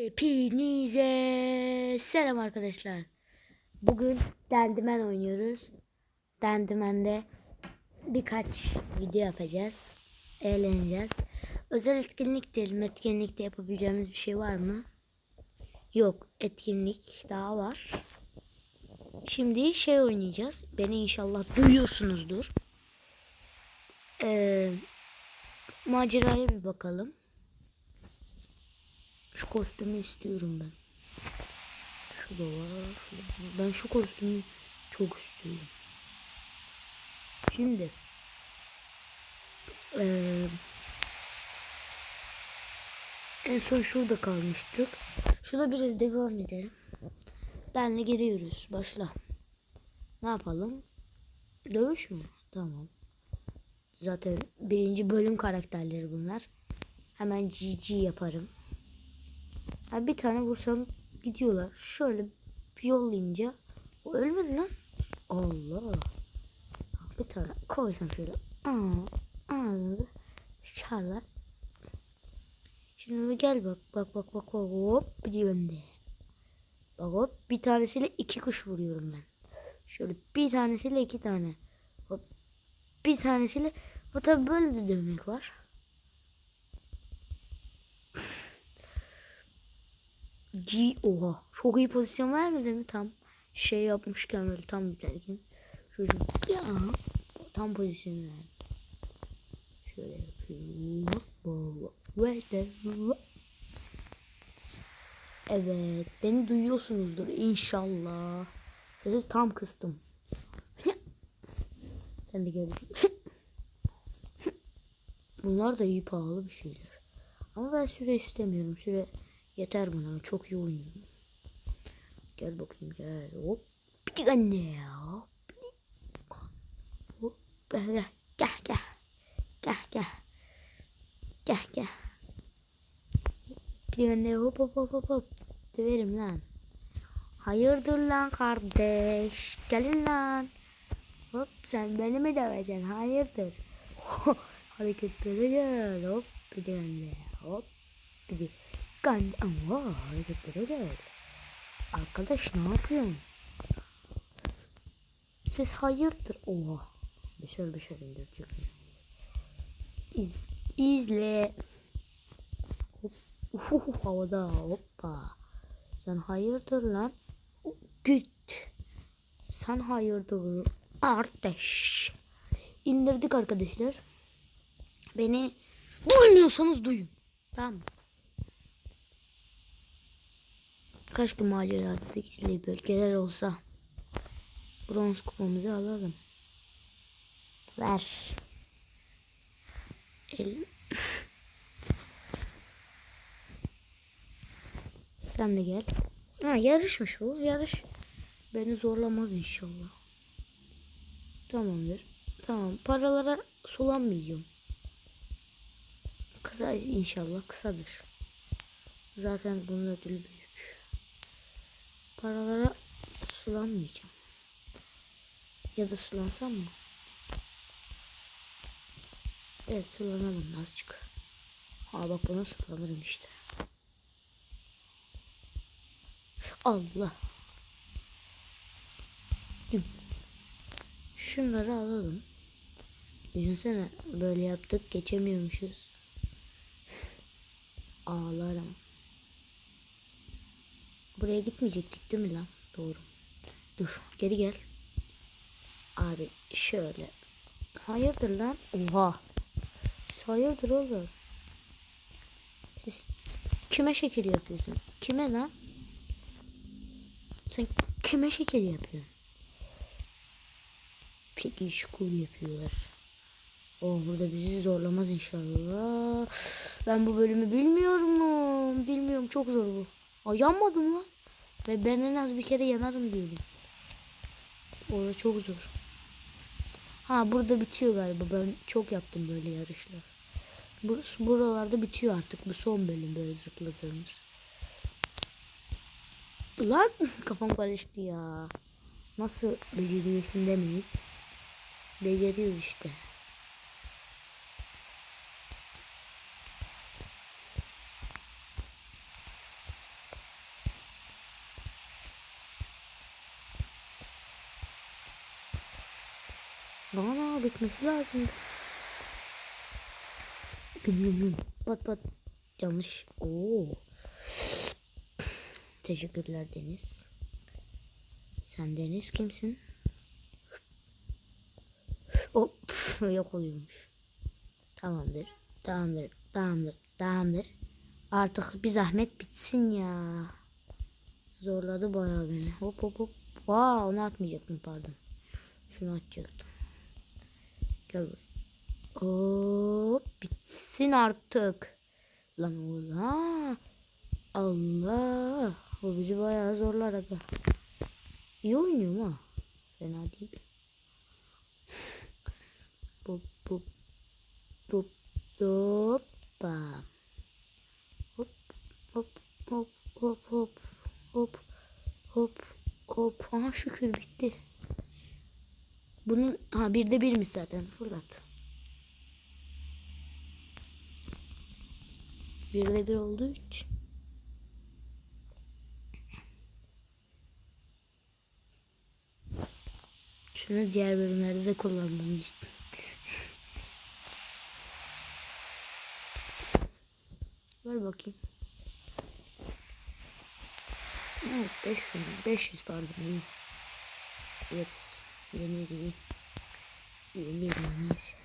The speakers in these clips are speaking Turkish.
Hepinize selam arkadaşlar. Bugün Dendimen oynuyoruz. Dendimen'de birkaç video yapacağız. Eğleneceğiz. Özel etkinlik diyelim. Etkinlikte yapabileceğimiz bir şey var mı? Yok. Etkinlik daha var. Şimdi şey oynayacağız. Beni inşallah duyuyorsunuzdur. Ee, maceraya bir bakalım. Şu kostümü istiyorum ben. Şu da var. Şu da. Ben şu kostümü çok istiyorum. Şimdi eee, en son şurada kalmıştık. Şurada biraz devam edelim. Benle giriyoruz. Başla. Ne yapalım? Dövüş mü? Tamam. Zaten birinci bölüm karakterleri bunlar. Hemen GG yaparım. Ha, bir tane vursam gidiyorlar. Şöyle bir yollayınca o ölmedi lan. Allah. Bir tane koysam şöyle. Aa, ağzınızı çarlar. Şimdi gel bak bak bak bak bak hop bir önde. Bak hop bir tanesiyle iki kuş vuruyorum ben. Şöyle bir tanesiyle iki tane. Hop bir tanesiyle bu tabi böyle de dövmek var. G oha çok iyi pozisyon vermedi mi tam şey yapmışken böyle tam biterken çocuk ya tam pozisyon verdi. Şöyle yapıyorum. Evet beni duyuyorsunuzdur inşallah. Sesi tam kıstım. Sen de gördün. Bunlar da iyi pahalı bir şeyler. Ama ben süre istemiyorum. Süre Yeter bana. Çok iyi oynuyorum. Gel bakayım gel. Hop. Bir anne. Hop. Gel. Gel gel. Gel gel. Gel gel. Bir anne hop hop hop hop hop. Döverim lan. Hayırdır lan kardeş. Gelin lan. Hop sen beni mi döveceksin? Hayırdır? Hareketlere gel. Hop bir de anne. Hop bir de. Gan ama hareketlere gel. Arkadaş ne yapıyorsun? Ses hayırdır? Oha. Beşer beşer indirecek. İz, izle. Hop. Uhuhu, havada hoppa. Sen hayırdır lan? Güt. Sen hayırdır kardeş. İndirdik arkadaşlar. Beni duymuyorsanız duyun. Tamam mı? Kaç gün macerada ikili bölgeler olsa bronz kupamızı alalım. Ver. El. Sen de gel. Ha yarışmış bu. Yarış beni zorlamaz inşallah. Tamamdır. Tamam. Paralara sulanmayacağım. Kısa inşallah kısadır. Zaten bunun ödülü paralara sulanmayacağım. Ya da sulansam mı? Evet sulanalım azıcık. Ha bak buna sulanırım işte. Allah. Şunları alalım. Düşünsene böyle yaptık geçemiyormuşuz. Ağlarım. Buraya gitmeyecektik değil mi lan? Doğru. Dur geri gel. Abi şöyle. Hayırdır lan? Oha. Siz hayırdır oğlum? Siz kime şekil yapıyorsunuz? Kime lan? Sen kime şekil yapıyorsun? Peki şukul yapıyorlar. Oh burada bizi zorlamaz inşallah. Ben bu bölümü bilmiyorum. Bilmiyorum çok zor bu. Aa, yanmadım lan. Ve ben en az bir kere yanarım diyordum. Orada çok zor. Ha burada bitiyor galiba. Ben çok yaptım böyle yarışlar. Burası buralarda bitiyor artık. Bu son bölüm böyle zıpladığımız. Lan kafam karıştı ya. Nasıl beceriyorsun demeyin. Beceriyoruz işte. Ana bitmesi lazımdı. Bilmiyorum. Pat pat. Yanlış. Oo. Teşekkürler Deniz. Sen Deniz kimsin? Hop yok oluyormuş. Tamamdır. Tamamdır. Tamamdır. Tamamdır. Artık bir zahmet bitsin ya. Zorladı bayağı beni. Hop hop hop. Vaa onu atmayacaktım pardon. Şunu atacaktım. Gel buraya. Hop bitsin artık. Lan ola. Allah. Bu bizi bayağı zorlar aga. İyi oynuyorum ha. Fena değil. Hop hop. Hop hoppa. Hop hop hop hop hop hop hop hop. Aha şükür bitti. Bunun ha bir de birmiş zaten fırlat. Bir de bir olduğu için. Şunu diğer bölümlerde de kullanmamı istedim. Ver bakayım. Evet 5000 500 pardon iyi. Yeriz. Yenir iyi. Yenir yenir.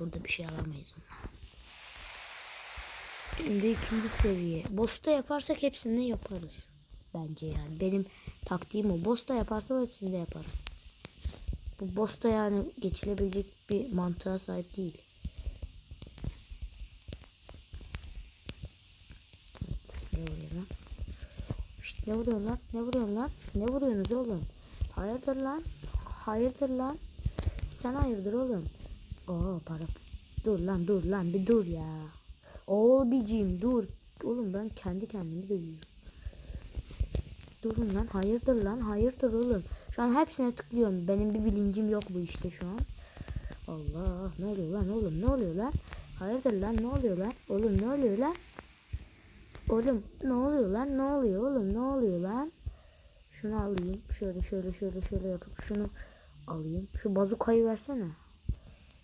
Burada bir şey alamayız. Şimdi ikinci seviye. Boss'ta yaparsak hepsini yaparız. Bence yani. Benim taktiğim o. Boss'ta yaparsam hepsini de yaparım. Bu boss'ta yani geçilebilecek bir mantığa sahip değil. Ne vuruyor lan? Ne vuruyor lan? Ne vuruyor lan? Ne vuruyorsunuz oğlum? Hayırdır lan? Hayırdır lan? Sen hayırdır oğlum? Oo para. Dur lan dur lan bir dur ya. Oğlum dur. Oğlum ben kendi kendimi dövüyorum. Durun lan hayırdır lan hayırdır oğlum. Şu an hepsine tıklıyorum. Benim bir bilincim yok bu işte şu an. Allah ne oluyor lan oğlum ne oluyor lan? Hayırdır lan ne oluyor lan? Oğlum ne oluyor lan? Oğlum ne oluyor lan? Ne oluyor oğlum? Ne oluyor lan? Şunu alayım. Şöyle şöyle şöyle şöyle yapıp şunu alayım. Şu bazukayı versene.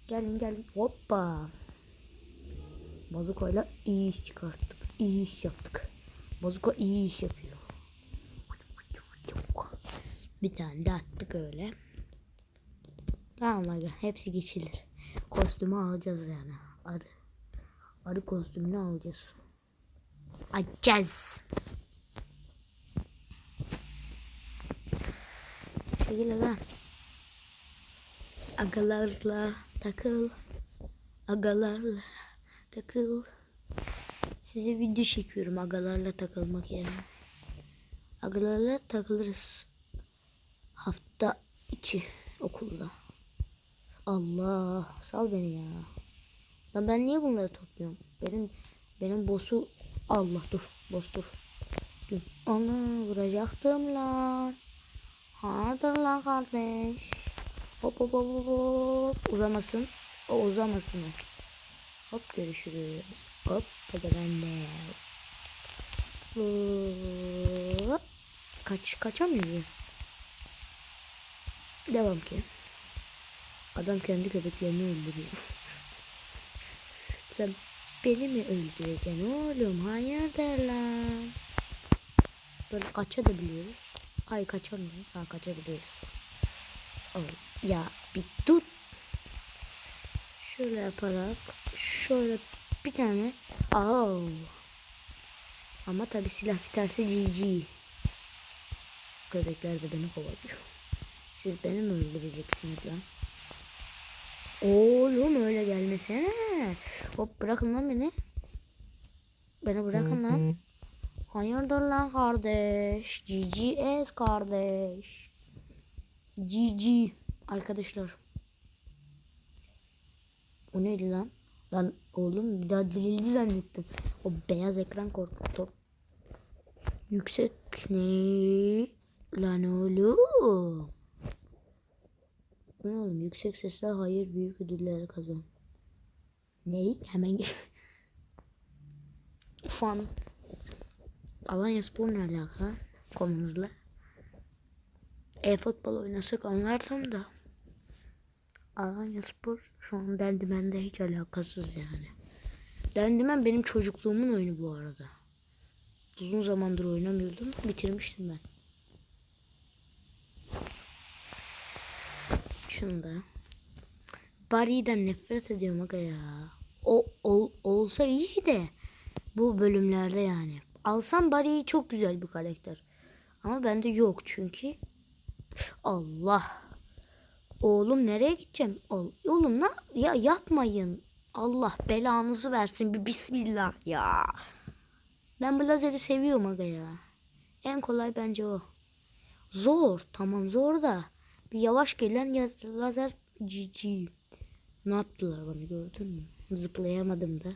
Gelin gelin. Hoppa. Bazukayla iyi iş çıkarttık. İyi iş yaptık. Bazuka iyi iş yapıyor. Bir tane de attık öyle. Tamam aga hepsi geçilir. Kostümü alacağız yani. Arı. Arı kostümünü alacağız. Açacağız. Çekil lan. Agalarla takıl. Agalarla takıl. Size video çekiyorum agalarla takılmak yerine. Agalarla takılırız. Hafta içi okulda. Allah sal beni ya. Lan ben niye bunları topluyorum? Benim benim boss'u Allah dur boss dur. Dur. Ana vuracaktım lan. Hardır lan kardeş. Hop hop hop hop. Uzamasın. O uzamasın. Hop görüşürüz. Hop de. Hop. Kaç kaçamıyor. Devam ki. Adam kendi köpeklerini öldürüyor. Sen beni mi öldüreceksin oğlum? Hayırdır lan? Böyle kaçabiliyoruz. Ay kaçamıyoruz. Ha kaçabiliyoruz. Oh, ya bir dur. Şöyle yaparak şöyle bir tane. Oh. Ama tabi silah biterse GG. Köpekler de beni kovalıyor. Siz beni mi öldüreceksiniz lan? Oğlum öyle gelmesene. Hop bırakın lan beni. Beni bırakın lan. Hayırdır lan kardeş. GGS kardeş. GG arkadaşlar. O neydi lan? Lan oğlum bir daha dirildi zannettim. O beyaz ekran korkuttu. Yüksek ne? Lan oğlum. Ne oğlum? Yüksek sesler hayır büyük ödüller kazan. Ne? Hemen. Fan. Alanya Spor ne alaka konumuzla? E-futbol oynasak anlardım da. Alanya Spor şu an Dendimen'de hiç alakasız yani. Dendimen benim çocukluğumun oyunu bu arada. Uzun zamandır oynamıyordum. Bitirmiştim ben. Şunu da. Barry'den nefret ediyorum aga ya. O ol- olsa iyi de bu bölümlerde yani. Alsam Barry çok güzel bir karakter. Ama bende yok çünkü Allah. Oğlum nereye gideceğim? Oğlum ne? Ya yapmayın. Allah belanızı versin. Bir bismillah ya. Ben bu lazeri seviyorum aga ya. En kolay bence o. Zor. Tamam zor da. Bir yavaş gelen ya lazer GG. Ne yaptılar bana gördün mü? Zıplayamadım da.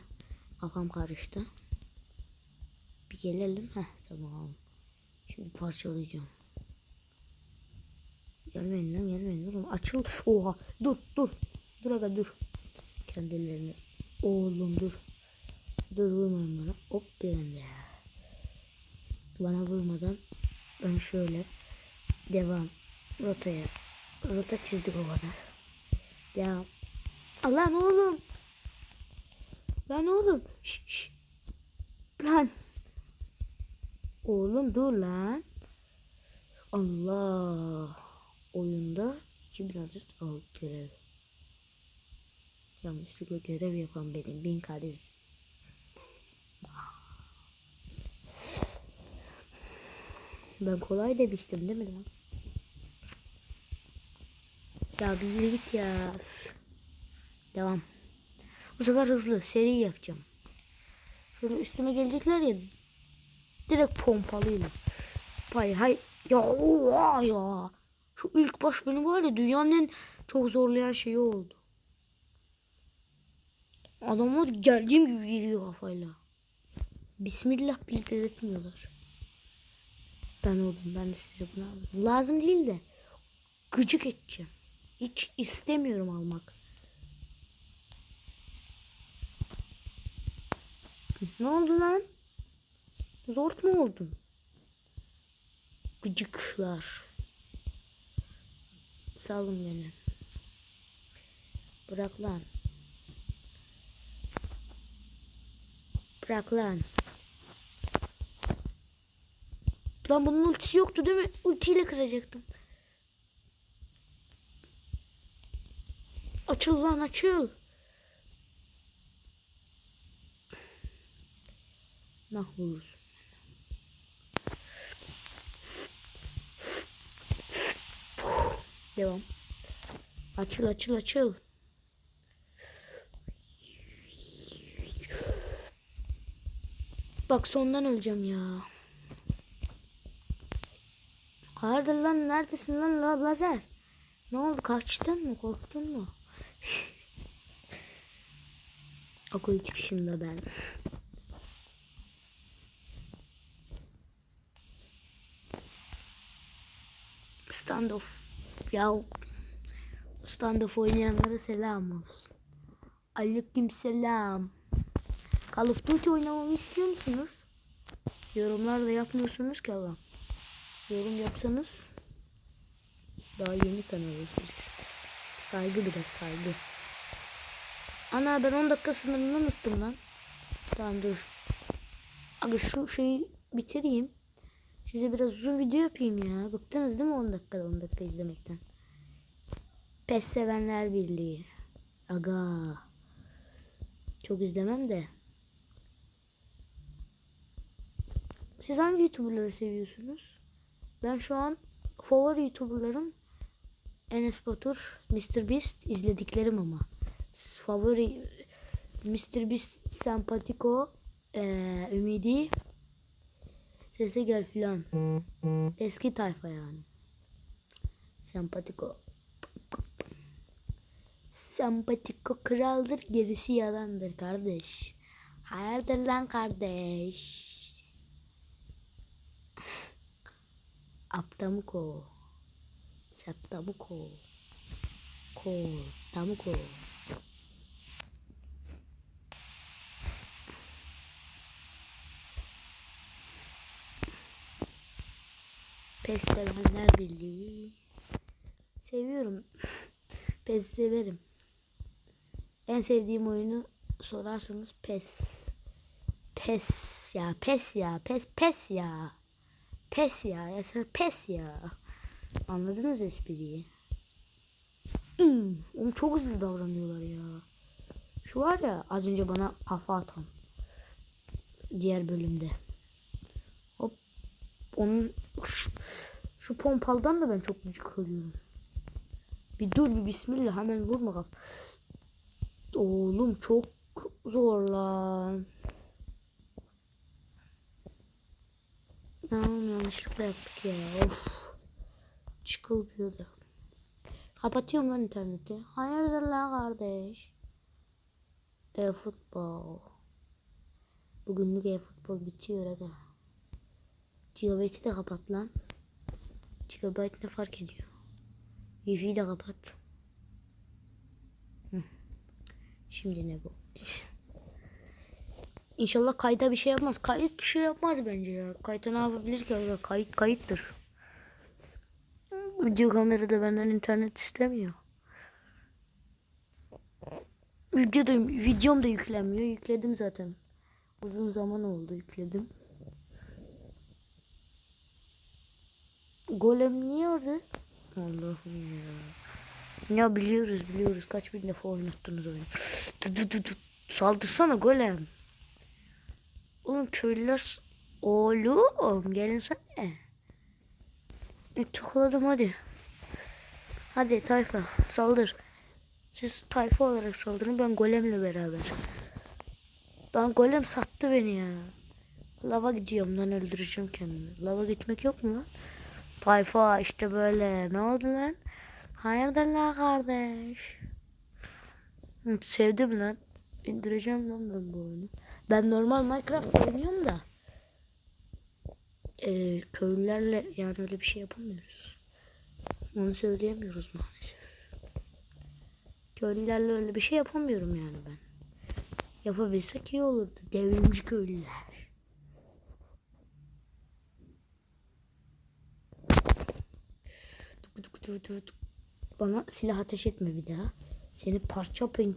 Kafam karıştı. Bir gelelim. Heh tamam. Şimdi parçalayacağım. Gelmeyin lan gelmeyin. Dur. Açıl. Oha. Dur dur. Dur aga dur. Kendilerini. Oğlum dur. Dur vurmayın bana. Hop bir anda. Bana vurmadan ben şöyle devam rotaya rota çizdik o kadar. Devam. Lan oğlum. Lan oğlum. Şş, şş. Lan. Oğlum dur lan. Allah. Oyunda 2000 adet al görev. Yanlışlıkla görev yapan benim. Bin kardeş. Ben kolay demiştim değil mi lan? Ya bir yürü git ya. Devam. Bu sefer hızlı seri yapacağım. Şöyle üstüme gelecekler ya. Direkt pompalıyla. Hay hay. Ya ya. Şu ilk baş beni var ya dünyanın en çok zorlayan şeyi oldu. Adamlar geldiğim gibi geliyor kafayla. Bismillah bile dedirtmiyorlar. Ben oldum. Ben de size bunu aldım. Lazım değil de gıcık edeceğim. Hiç istemiyorum almak. Ne oldu lan? Zor mu oldun? Gıcıklar. Salın beni. Bırak lan. Bırak lan. Lan bunun ultisi yoktu değil mi? Ultiyle kıracaktım. Açıl lan açıl. Nah vurursun. Devam. Açıl açıl açıl. Bak sondan öleceğim ya. Hayırdır lan neredesin lan la lazer? Ne oldu kaçtın mı korktun mu? Okul çıkışında ben. Standoff. Ya standoff oynayanlara selam olsun. Aleyküm selam. Call of Duty oynamamı istiyor musunuz? Yorumlarda yapmıyorsunuz ki Allah. Yorum yapsanız daha yeni kanalız biz. Saygı biraz saygı. Ana ben 10 dakika sınırını unuttum lan. Tamam dur. Abi şu şeyi bitireyim. Size biraz uzun video yapayım ya. Bıktınız değil mi 10 dakikada 10 dakika izlemekten? Pes sevenler birliği. Aga. Çok izlemem de. Siz hangi YouTuber'ları seviyorsunuz? Ben şu an favori YouTuber'larım Enes Batur, Mr. Beast izlediklerim ama. Favori Mr. Beast, Sempatiko, ee, Ümidi, Sese Gel filan. Eski tayfa yani. Sempatiko. Sempatiko kraldır, gerisi yalandır kardeş. Hayırdır lan kardeş. Aptamuko. Septamuko. Ko. Tamuko. Pes sevenler birliği. Seviyorum. PES severim. En sevdiğim oyunu sorarsanız PES. PES ya PES ya PES PES ya. PES ya ya sen PES ya. Anladınız espriyi. Hmm, oğlum çok hızlı davranıyorlar ya. Şu var ya az önce bana kafa atan. Diğer bölümde. Onun şu, şu pompaldan da ben çok gıcık alıyorum. Bir dur bir bismillah hemen vurma kaf. Oğlum çok zor lan. Tamam yanlışlıkla yaptık ya. Of. Çıkılmıyordu. Kapatıyorum lan interneti. Hayırdır lan kardeş? E-futbol. Bugünlük e-futbol bitiyor aga. Gigabyte'i de kapat lan. Gigabyte ne fark ediyor? Wi-Fi'yi de kapat. Şimdi ne bu? İnşallah kayıta bir şey yapmaz. Kayıt bir şey yapmaz bence ya. Kayıta ne yapabilir ki? Kayıt kayıttır. Video kamerada benden internet istemiyor. Video da, videom da yüklenmiyor. Yükledim zaten. Uzun zaman oldu yükledim. Golem niye orada? Allah'ım ya. Ya biliyoruz biliyoruz. Kaç bin defa oynattınız oyunu. Dı dı dı dı. Saldırsana golem. Oğlum köylüler... Oğlum gelin sen ne? Tıkladım hadi. Hadi tayfa saldır. Siz tayfa olarak saldırın ben golemle beraber. Lan golem sattı beni ya. Lava gidiyorum lan öldüreceğim kendimi. Lava gitmek yok mu lan? Tayfa işte böyle. Ne oldu lan? Hayırdır lan kardeş? Sevdim lan. İndireceğim lan ben bu oyunu. Ben normal Minecraft oynuyorum da. Ee, köylülerle yani öyle bir şey yapamıyoruz. Onu söyleyemiyoruz maalesef. Köylülerle öyle bir şey yapamıyorum yani ben. Yapabilsek iyi olurdu. Devrimci köylüler. Bana silah ateş etme bir daha. Seni parça pen...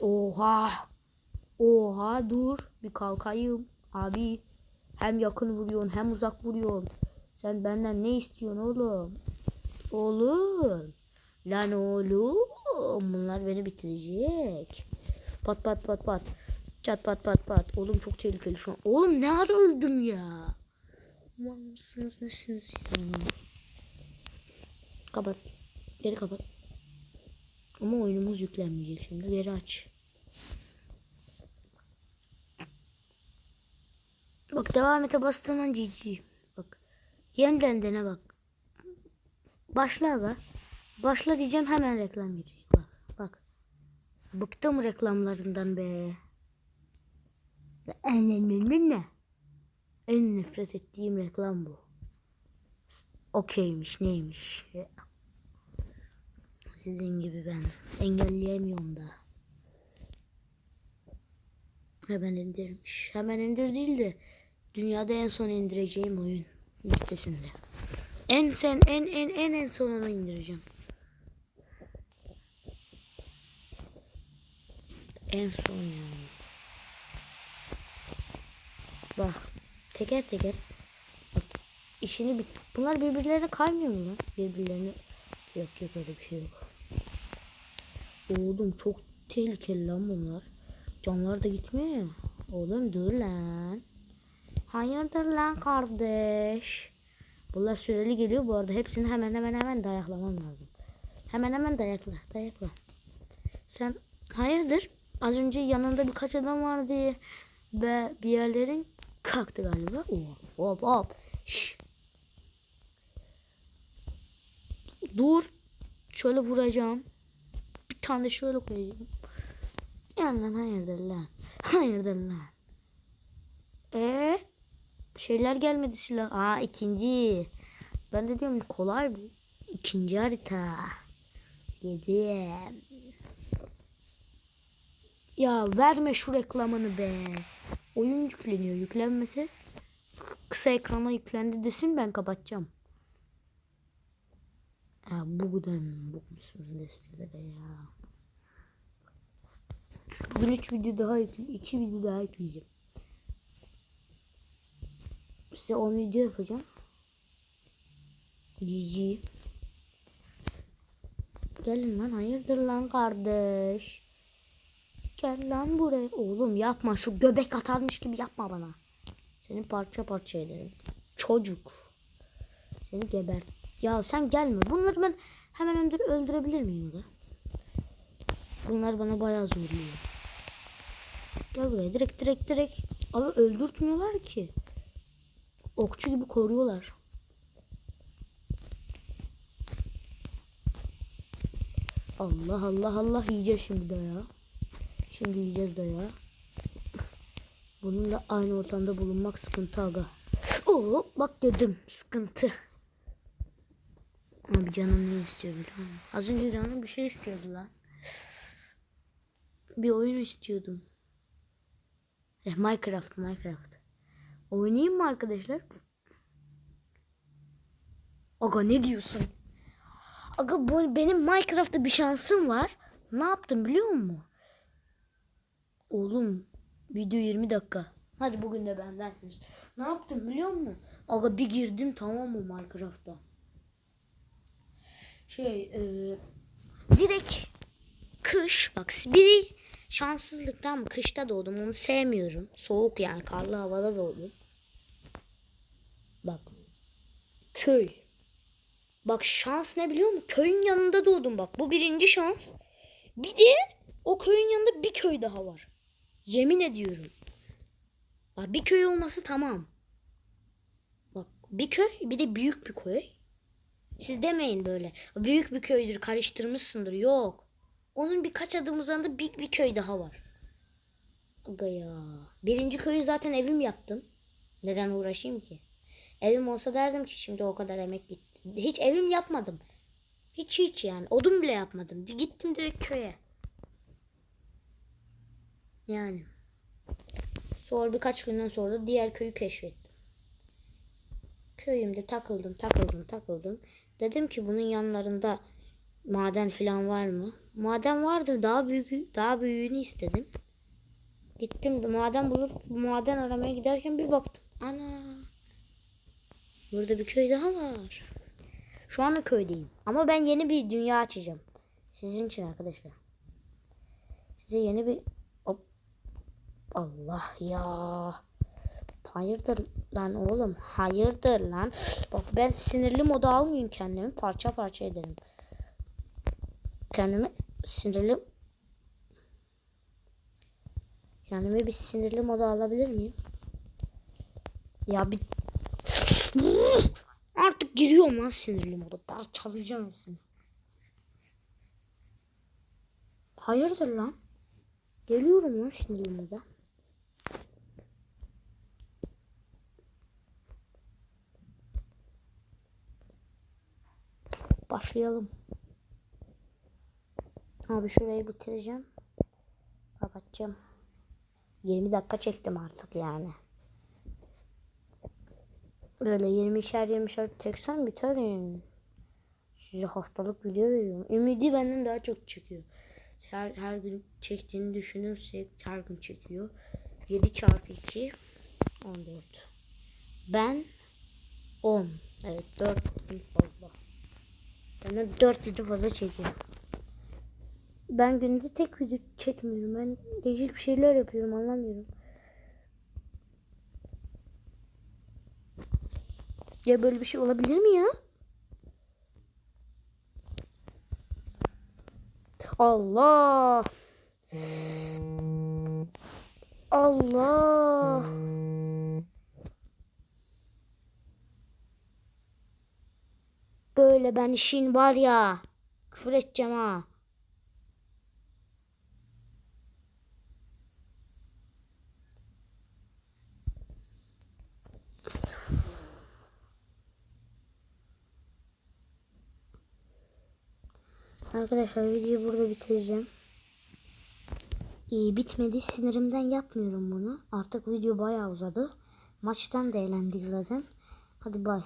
Oha! Oha dur. Bir kalkayım. Abi. Hem yakın vuruyorsun hem uzak vuruyorsun. Sen benden ne istiyorsun oğlum? Oğlum. Lan oğlum. Bunlar beni bitirecek. Pat pat pat pat. Çat pat pat pat. Oğlum çok tehlikeli şu an. Oğlum ne ara öldüm ya? Aman mısınız nesiniz ya? Kapat. Geri kapat. Ama oyunumuz yüklenmeyecek şimdi. Geri aç. Bak devam ete bastığın GG. Bak. Yeniden dene bak. Başla aga. Başla diyeceğim hemen reklam girecek. Bak bak. Bıktım reklamlarından be. En en ne? En nefret ettiğim reklam bu. Okeymiş neymiş. Sizin gibi ben engelleyemiyorum da. Hemen indirmiş. Hemen indir değil de dünyada en son indireceğim oyun listesinde. En sen en en en en sonuna indireceğim. En son yani. Bak teker teker bak işini bit. Bunlar birbirlerine kaymıyor mu lan? Birbirlerine yok yok öyle bir şey yok. Oğlum çok tehlikeli lan bunlar. Canlar da gitmiyor ya. Oğlum dur lan. Hayırdır lan kardeş. Bunlar süreli geliyor bu arada. Hepsini hemen hemen hemen dayaklamam lazım. Hemen hemen dayakla. Dayakla. Sen hayırdır? Az önce yanında birkaç adam vardı ve bir yerlerin kalktı galiba. Hop hop hop. Şş. Dur. Şöyle vuracağım. Tane de şöyle koyayım. Yandan hayırdır lan. Hayırdır lan. Ee, şeyler gelmedi silah. Aa ikinci. Ben de diyorum kolay bu. İkinci harita. Yedim. Ya verme şu reklamını be. Oyun yükleniyor. Yüklenmese kısa ekrana yüklendi desin ben kapatacağım. Ha, bugün bu musunuz sizlere ya. Bugün 3 video daha yükle 2 video daha yükleyeceğim. Size 10 video yapacağım. GG. Gelin lan hayırdır lan kardeş. Gel lan buraya. Oğlum yapma şu göbek atarmış gibi yapma bana. Seni parça parça ederim. Çocuk. Seni geber. Ya sen gelme. Bunları ben hemen öldür öldürebilir miyim da? Bunlar bana bayağı zorluyor. Gel buraya direkt direkt direkt. Ama öldürtmüyorlar ki. Okçu gibi koruyorlar. Allah Allah Allah yiyeceğiz şimdi de ya. Şimdi yiyeceğiz de ya. Bununla aynı ortamda bulunmak sıkıntı aga. Oo, bak dedim sıkıntı. Abi canım ne istiyor biliyor musun? Az önce canım bir şey istiyordu lan. Bir oyun istiyordum. Eh, Minecraft, Minecraft. Oynayayım mı arkadaşlar? Aga ne diyorsun? Aga bu benim Minecraft'ta bir şansım var. Ne yaptım biliyor musun? Oğlum video 20 dakika. Hadi bugün de bendensiniz. Ne yaptım biliyor musun? Aga bir girdim tamam mı Minecraft'ta? Şey e, direkt kış bak biri şanssızlıktan kışta doğdum onu sevmiyorum. Soğuk yani karlı havada doğdum. Bak köy. Bak şans ne biliyor musun? Köyün yanında doğdum bak. Bu birinci şans. Bir de o köyün yanında bir köy daha var. Yemin ediyorum. Bak bir köy olması tamam. Bak bir köy bir de büyük bir köy. Siz demeyin böyle. Büyük bir köydür karıştırmışsındır. Yok. Onun birkaç adım uzağında bir, bir köy daha var. Aga ya. Birinci köyü zaten evim yaptım. Neden uğraşayım ki? Evim olsa derdim ki şimdi o kadar emek gitti. Hiç evim yapmadım. Hiç hiç yani. Odun bile yapmadım. Gittim direkt köye. Yani. Sonra birkaç günden sonra diğer köyü keşfettim. Köyümde takıldım, takıldım, takıldım. Dedim ki bunun yanlarında maden falan var mı? Maden vardı. Daha büyük, daha büyüğünü istedim. Gittim maden bulup maden aramaya giderken bir baktım. Ana. Burada bir köy daha var. Şu anda köydeyim. Ama ben yeni bir dünya açacağım. Sizin için arkadaşlar. Size yeni bir Hop. Allah ya. Hayırdır lan oğlum? Hayırdır lan? Bak ben sinirli moda almayayım kendimi. Parça parça ederim. Kendimi sinirli Kendime bir sinirli moda alabilir miyim? Ya bir Artık giriyorum lan sinirli moda. Parçalayacağım hepsini. Hayırdır lan? Geliyorum lan sinirli moda. Başlayalım. Abi şurayı bitireceğim. Kapatacağım. 20 dakika çektim artık yani. Böyle 20'şer 20'şer teksen biter yani. Size haftalık video veriyorum. Ümidi benden daha çok çekiyor. Her, her gün çektiğini düşünürsek her gün çekiyor. 7 çarpı 2 14. Ben 10. Evet 4 gün fazla. Ben 4 video fazla çekiyorum. Ben günde tek video çekmiyorum. Ben değişik bir şeyler yapıyorum anlamıyorum. Ya böyle bir şey olabilir mi ya? Allah. Allah. Böyle ben işin var ya. Küfür edeceğim ha. Arkadaşlar videoyu burada bitireceğim. Ee, bitmedi. Sinirimden yapmıyorum bunu. Artık video bayağı uzadı. Maçtan da eğlendik zaten. Hadi bay.